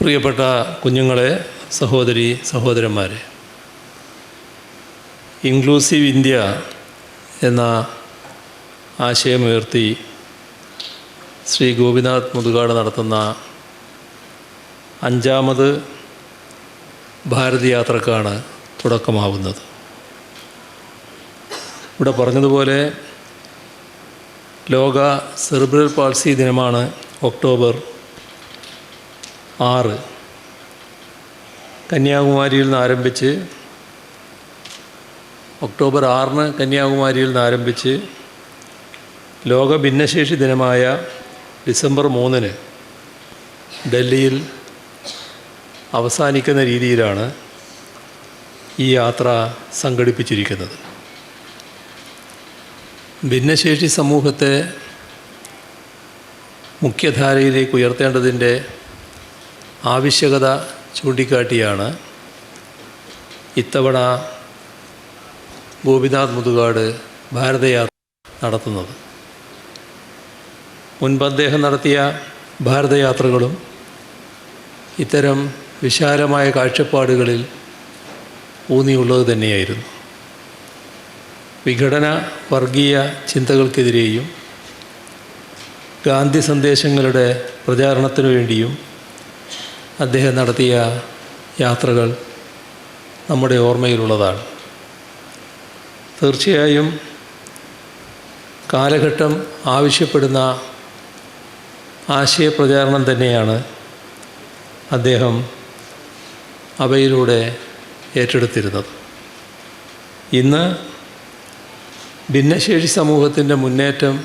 പ്രിയപ്പെട്ട കുഞ്ഞുങ്ങളെ സഹോദരി സഹോദരന്മാരെ ഇൻക്ലൂസീവ് ഇന്ത്യ എന്ന ആശയമുയർത്തി ശ്രീ ഗോപിനാഥ് മുതുകാട് നടത്തുന്ന അഞ്ചാമത് ഭാരതയാത്രക്കാണ് തുടക്കമാവുന്നത്. ഇവിടെ പറഞ്ഞതുപോലെ ലോക സെറിബ്രൽ പാൾസി ദിനമാണ് ഒക്ടോബർ ആറ്. കന്യാകുമാരിയിൽ നിന്ന് ആരംഭിച്ച് ഒക്ടോബർ ആറിന് കന്യാകുമാരിയിൽ നിന്ന് ആരംഭിച്ച് ലോക ഭിന്നശേഷി ദിനമായ ഡിസംബർ മൂന്നിന് ഡൽഹിയിൽ അവസാനിക്കുന്ന രീതിയിലാണ് ഈ യാത്ര സംഘടിപ്പിച്ചിരിക്കുന്നത്. ഭിന്നശേഷി സമൂഹത്തെ മുഖ്യധാരയിലേക്ക് ഉയർത്തേണ്ടതിന്റെ ആവശ്യകത ചൂണ്ടിക്കാട്ടിയാണ് ഇത്തവണ ഗോപിനാഥ് മുതുകാട് ഭാരതയാത്ര നടത്തുന്നത്. മുൻപ് അദ്ദേഹം നടത്തിയ ഭാരതയാത്രകളും ഇത്തരം വിശാലമായ കാഴ്ചപ്പാടുകളിൽ ഊന്നിയുള്ളത് തന്നെയായിരുന്നു. വിഘടന വർഗീയ ചിന്തകൾക്കെതിരെയും ഗാന്ധി സന്ദേശങ്ങളുടെ പ്രചാരണത്തിനു വേണ്ടിയും അദ്ദേഹം നടത്തിയ യാത്രകൾ നമ്മുടെ ഓർമ്മയിലുള്ളതാണ്. തീർച്ചയായും കാലഘട്ടം ആവശ്യപ്പെടുന്ന ആശയപ്രചാരണം തന്നെയാണ് അദ്ദേഹം അവയിലൂടെ ഏറ്റെടുത്തിരുന്നത്. ഇന്ന് ഭിന്നശേഷി സമൂഹത്തിന്റെ മുന്നേറ്റം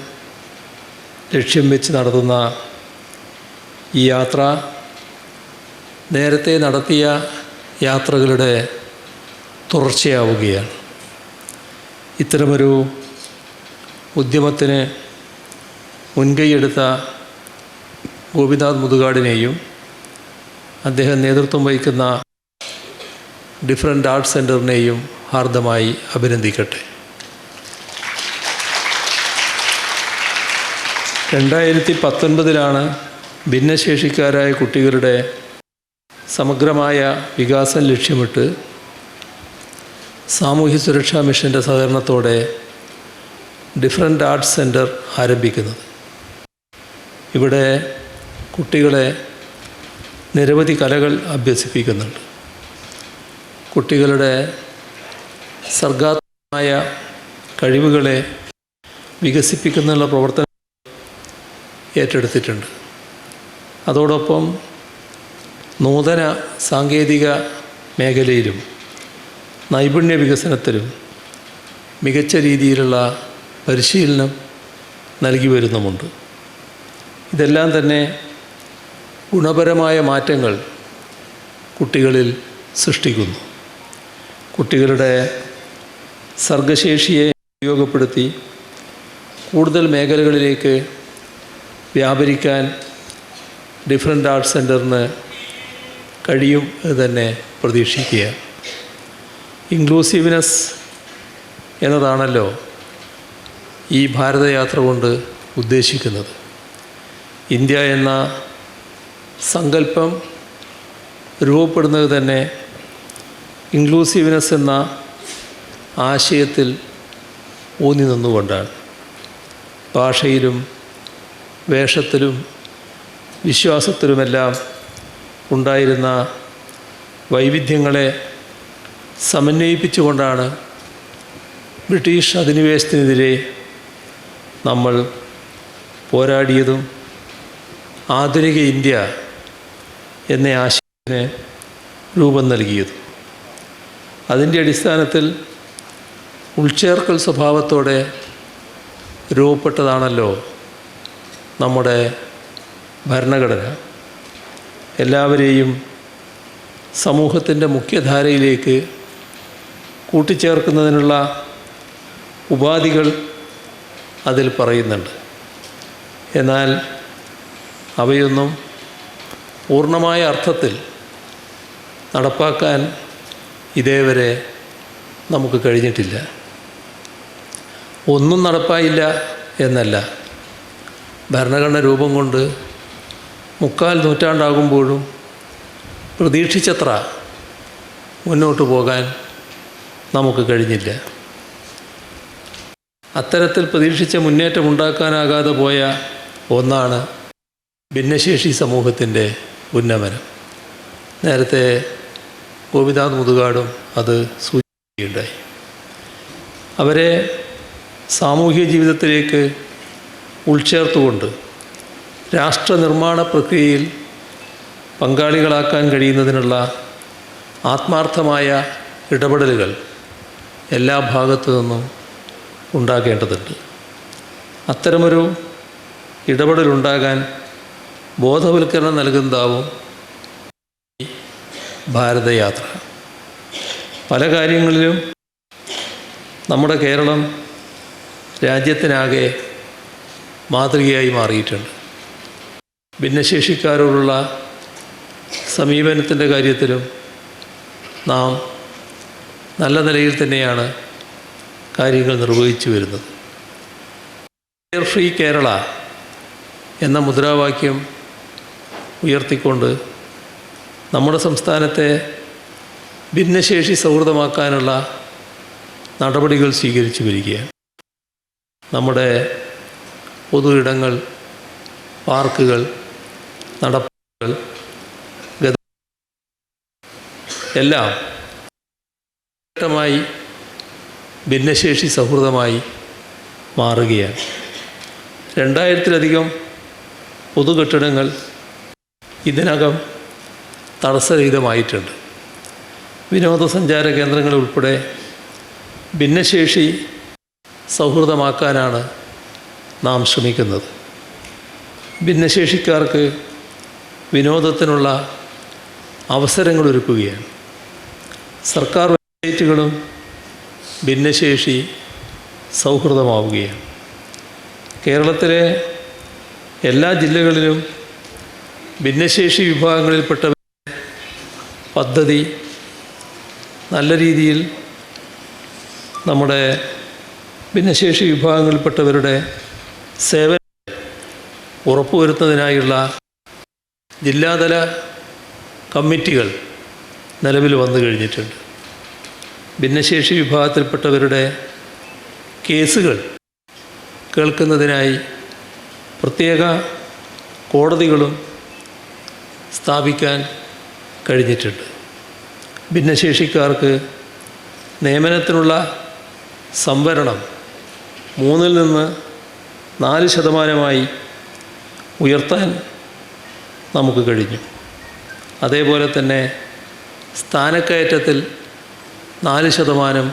ലക്ഷ്യം വെച്ച് നടത്തുന്ന ഈ യാത്ര നേരത്തെ നടത്തിയ യാത്രകളുടെ തുടർച്ചയാവുകയാണ്. ഇത്തരമൊരു ഉദ്യമത്തിന് മുൻകൈയെടുത്ത ഗോപിനാഥ് മുതുകാടിനെയും അദ്ദേഹം നേതൃത്വം വഹിക്കുന്ന ഡിഫറെന്റ് ആർട്സ് സെന്ററിനെയും ഹാർദമായി അഭിനന്ദിക്കട്ടെ. രണ്ടായിരത്തി പത്തൊൻപതിലാണ് ഭിന്നശേഷിക്കാരായ കുട്ടികളുടെ സമഗ്രമായ വികാസം ലക്ഷ്യമിട്ട് സാമൂഹ്യ സുരക്ഷാ മിഷന്റെ സഹകരണത്തോടെ ഡിഫറെന്റ് ആർട്സ് സെന്റർ ആരംഭിക്കുന്നത്. ഇവിടെ കുട്ടികളെ നിരവധി കലകൾ അഭ്യസിപ്പിക്കുന്നുണ്ട്. കുട്ടികളുടെ സർഗാത്മകമായ കഴിവുകളെ വികസിപ്പിക്കുന്നുള്ള പ്രവർത്തനം ഏറ്റെടുത്തിട്ടുണ്ട്. അതോടൊപ്പം നൂതന സാങ്കേതിക മേഖലയിലും നൈപുണ്യ വികസനത്തിലും മികച്ച രീതിയിലുള്ള പരിശീലനം നൽകി വരുന്നുമുണ്ട്. ഇതെല്ലാം തന്നെ ഗുണപരമായ മാറ്റങ്ങൾ കുട്ടികളിൽ സൃഷ്ടിക്കുന്നു. കുട്ടികളുടെ സർഗശേഷിയെ ഉപയോഗപ്പെടുത്തി കൂടുതൽ മേഖലകളിലേക്ക് വ്യാപരിക്കാൻ ഡിഫറന്റ് ആർട്സ് സെന്ററിന് കഴിയും എന്ന് തന്നെ പ്രതീക്ഷിക്കുക. ഇൻക്ലൂസീവ്നെസ് എന്നതാണല്ലോ ഈ ഭാരതയാത്ര കൊണ്ട് ഉദ്ദേശിക്കുന്നത്. ഇന്ത്യ എന്ന സങ്കല്പം രൂപപ്പെടുന്നത് തന്നെ ഇൻക്ലൂസീവ്നെസ് എന്ന ആശയത്തിൽ ഊന്നി നിന്നുകൊണ്ടാണ്. ഭാഷയിലും വേഷത്തിലും വിശ്വാസത്തിലുമെല്ലാം ഉണ്ടായിരുന്ന വൈവിധ്യങ്ങളെ സമന്വയിപ്പിച്ചുകൊണ്ടാണ് ബ്രിട്ടീഷ് അധിനിവേശത്തിനെതിരെ നമ്മൾ പോരാടിയതും ആധുനിക ഇന്ത്യ എന്ന ആശയത്തിന് രൂപം നൽകിയതും. അതിന്റെ അടിസ്ഥാനത്തിൽ ഉൾച്ചേർക്കൽ സ്വഭാവത്തോടെ രൂപപ്പെട്ടതാണല്ലോ നമ്മുടെ ഭരണഘടന. എല്ലാവരെയും സമൂഹത്തിന്റെ മുഖ്യധാരയിലേക്ക് കൂട്ടിച്ചേർക്കുന്നതിനുള്ള ഉപാധികൾ അതിൽ പറയുന്നുണ്ട്. എന്നാൽ അവയൊന്നും പൂർണമായ അർത്ഥത്തിൽ നടപ്പാക്കാൻ ഇതേവരെ നമുക്ക് കഴിഞ്ഞിട്ടില്ല. ഒന്നും നടപ്പായില്ല എന്നല്ല. ഭരണഘടന രൂപം കൊണ്ട് മുക്കാൽ നൂറ്റാണ്ടാകുമ്പോഴും പ്രതീക്ഷിച്ചത്ര മുന്നോട്ട് പോകാൻ നമുക്ക് കഴിഞ്ഞില്ല. അത്തരത്തിൽ പ്രതീക്ഷിച്ച മുന്നേറ്റം ഉണ്ടാക്കാനാകാതെ പോയ ഒന്നാണ് ഭിന്നശേഷി സമൂഹത്തിന്റെ ഉന്നമനം. നേരത്തെ ഗോപിനാഥ് മുതുകാടും അത് സൂചിപ്പിക്കുകയുണ്ടായി. അവരെ സാമൂഹ്യ ജീവിതത്തിലേക്ക് ഉൾച്ചേർത്തുകൊണ്ട് രാഷ്ട്ര നിർമ്മാണ പ്രക്രിയയിൽ പങ്കാളികളാക്കാൻ കഴിയുന്നതിനുള്ള ആത്മാർത്ഥമായ ഇടപെടലുകൾ എല്ലാ ഭാഗത്തു നിന്നും ഉണ്ടാകേണ്ടതുണ്ട്. അത്തരമൊരു ഇടപെടലുണ്ടാകാൻ ബോധവൽക്കരണം നൽകുന്നതാവും ഭാരതയാത്ര. പല കാര്യങ്ങളിലും നമ്മുടെ കേരളം രാജ്യത്തിനാകെ മാതൃകയായി മാറിയിട്ടുണ്ട്. ഭിന്നശേഷിക്കാരോടുള്ള സമീപനത്തിന്റെ കാര്യത്തിലും നാം നല്ല നിലയിൽ തന്നെയാണ് കാര്യങ്ങൾ നിർവഹിച്ചു വരുന്നത്. കെയർ ഫ്രീ കേരള എന്ന മുദ്രാവാക്യം ഉയർത്തിക്കൊണ്ട് നമ്മുടെ സംസ്ഥാനത്തെ ഭിന്നശേഷി സൗഹൃദമാക്കാനുള്ള നടപടികൾ സ്വീകരിച്ചു വരികയാണ്. നമ്മുടെ പൊതു ഇടങ്ങൾ പാർക്കുകൾ നടപ്പുകൾ എല്ലാം ഘട്ടമായി ഭിന്നശേഷി സൗഹൃദമായി മാറുകയാണ്. രണ്ടായിരത്തിലധികം പൊതുകെട്ടിടങ്ങൾ ഇതിനകം തടസ്സരഹിതമായിട്ടുണ്ട്. വിനോദസഞ്ചാര കേന്ദ്രങ്ങൾ ഉൾപ്പെടെ ഭിന്നശേഷി സൗഹൃദമാക്കാനാണ് നാം ശ്രമിക്കുന്നത്. ഭിന്നശേഷിക്കാർക്ക് വിനോദത്തിനുള്ള അവസരങ്ങൾ ഒരുക്കുകയാണ് സർക്കാർ വെബ്സൈറ്റുകളും ഭിന്നശേഷി സൗഹൃദമാവുകയാണ്. കേരളത്തിലെ എല്ലാ ജില്ലകളിലും ഭിന്നശേഷി വിഭാഗങ്ങളിൽപ്പെട്ട പദ്ധതി നല്ല രീതിയിൽ നമ്മുടെ ഭിന്നശേഷി വിഭാഗങ്ങളിൽപ്പെട്ടവരുടെ സേവനം ഉറപ്പുവരുത്തുന്നതിനായുള്ള ജില്ലാതല കമ്മിറ്റികൾ നിലവിൽ വന്നു കഴിഞ്ഞിട്ടുണ്ട്. ഭിന്നശേഷി വിഭാഗത്തിൽപ്പെട്ടവരുടെ കേസുകൾ കേൾക്കുന്നതിനായി പ്രത്യേക കോടതികളും സ്ഥാപിക്കാൻ കഴിഞ്ഞിട്ടുണ്ട്. ഭിന്നശേഷിക്കാർക്ക് നിയമനത്തിനുള്ള സംവരണം മൂന്നിൽ നിന്ന് നാല് ശതമാനമായി ഉയർത്താൻ നമുക്ക് കഴിഞ്ഞു. അതേപോലെ തന്നെ സ്ഥാനക്കയറ്റത്തിൽ നാല് ശതമാനം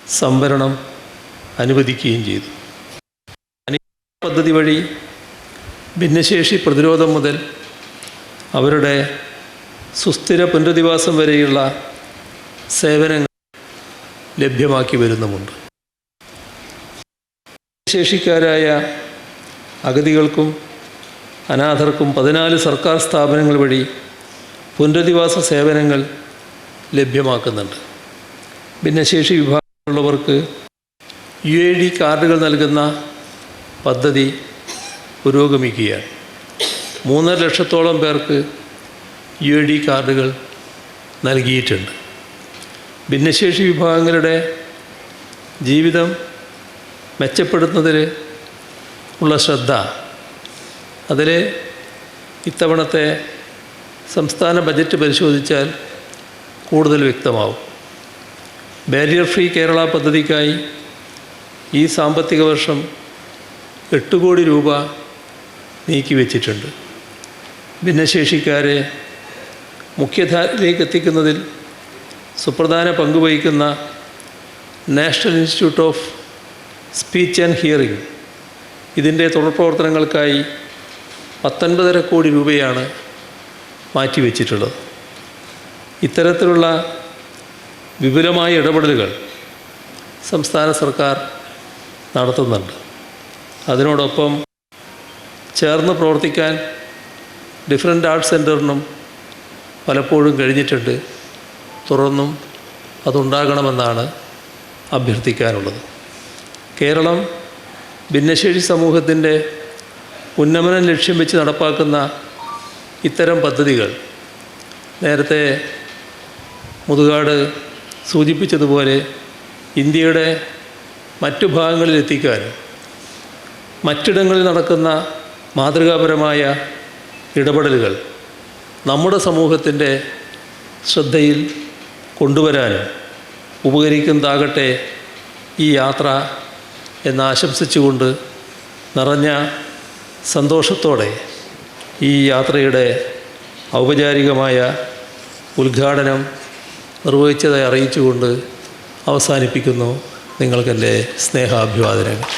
സംവരണം അനുവദിക്കുകയും ചെയ്തു. പദ്ധതി വഴി ഭിന്നശേഷി പ്രതിരോധം മുതൽ അവരുടെ സുസ്ഥിര പുനരധിവാസം വരെയുള്ള സേവനങ്ങൾ ലഭ്യമാക്കി വരുന്നുമുണ്ട്. ശേഷിക്കാരായ അഗതികൾക്കും അനാഥർക്കും പതിനാല് സർക്കാർ സ്ഥാപനങ്ങൾ വഴി പുനരധിവാസ സേവനങ്ങൾ ലഭ്യമാക്കുന്നുണ്ട്. ഭിന്നശേഷി വിഭാഗമുള്ളവർക്ക് യു എ ഡി കാർഡുകൾ നൽകുന്ന പദ്ധതി പുരോഗമിക്കുകയാണ്. മൂന്നര ലക്ഷത്തോളം പേർക്ക് യു എ ഡി കാർഡുകൾ നൽകിയിട്ടുണ്ട്. ഭിന്നശേഷി വിഭാഗങ്ങളുടെ ജീവിതം മെച്ചപ്പെടുത്തുന്നതിൽ ഉള്ള ശ്രദ്ധ അതിൽ ഇത്തവണത്തെ സംസ്ഥാന ബജറ്റ് പരിശോധിച്ചാൽ കൂടുതൽ വ്യക്തമാവും. ബാരിയർ ഫ്രീ കേരള പദ്ധതിക്കായി ഈ സാമ്പത്തിക വർഷം എട്ട് കോടി രൂപ നീക്കിവെച്ചിട്ടുണ്ട് ഭിന്നശേഷിക്കാരെ മുഖ്യധാരയിലേക്ക് എത്തിക്കുന്നതിൽ സുപ്രധാന പങ്കുവഹിക്കുന്ന national institute of speech and hearing. ഇതിന്റെ തുടർ പ്രവർത്തനങ്ങൾക്കായി പത്തൊൻപതര കോടി രൂപയാണ് മാറ്റിവെച്ചിട്ടുള്ളത്. ഇത്തരത്തിലുള്ള വിപുലമായ ഇടപെടലുകൾ സംസ്ഥാന സർക്കാർ നടത്തുന്നുണ്ട്. അതിനോടൊപ്പം ചേർന്ന് പ്രവർത്തിക്കാൻ ഡിഫറെന്റ് ആർട്സ് സെന്ററിനും പലപ്പോഴും കഴിഞ്ഞിട്ടുണ്ട്. തുറന്നും അതുണ്ടാകണമെന്നാണ് അഭ്യർത്ഥിക്കാനുള്ളത്. കേരളം ഭിന്നശേഷി സമൂഹത്തിന്റെ ഉന്നമനം ലക്ഷ്യം വെച്ച് നടപ്പാക്കുന്ന ഇത്തരം പദ്ധതികൾ. നേരത്തെ മുതുകാട് സൂചിപ്പിച്ചതുപോലെ ഇന്ത്യയുടെ മറ്റു ഭാഗങ്ങളിൽ എത്തിക്കാനും മറ്റിടങ്ങളിൽ നടക്കുന്ന മാതൃകാപരമായ ഇടപെടലുകൾ നമ്മുടെ സമൂഹത്തിന്റെ ശ്രദ്ധയിൽ കൊണ്ടുവരാനും ഉപകരിക്കുന്നതാകട്ടെ ഈ യാത്ര എന്നാശംസിച്ചുകൊണ്ട് നിറഞ്ഞ സന്തോഷത്തോടെ ഈ യാത്രയുടെ ഔപചാരികമായ ഉദ്ഘാടനം നിർവഹിച്ചതായി അറിയിച്ചുകൊണ്ട് അവസാനിപ്പിക്കുന്നു നിങ്ങൾക്കെന്റെ സ്നേഹാഭിവാദനങ്ങൾ.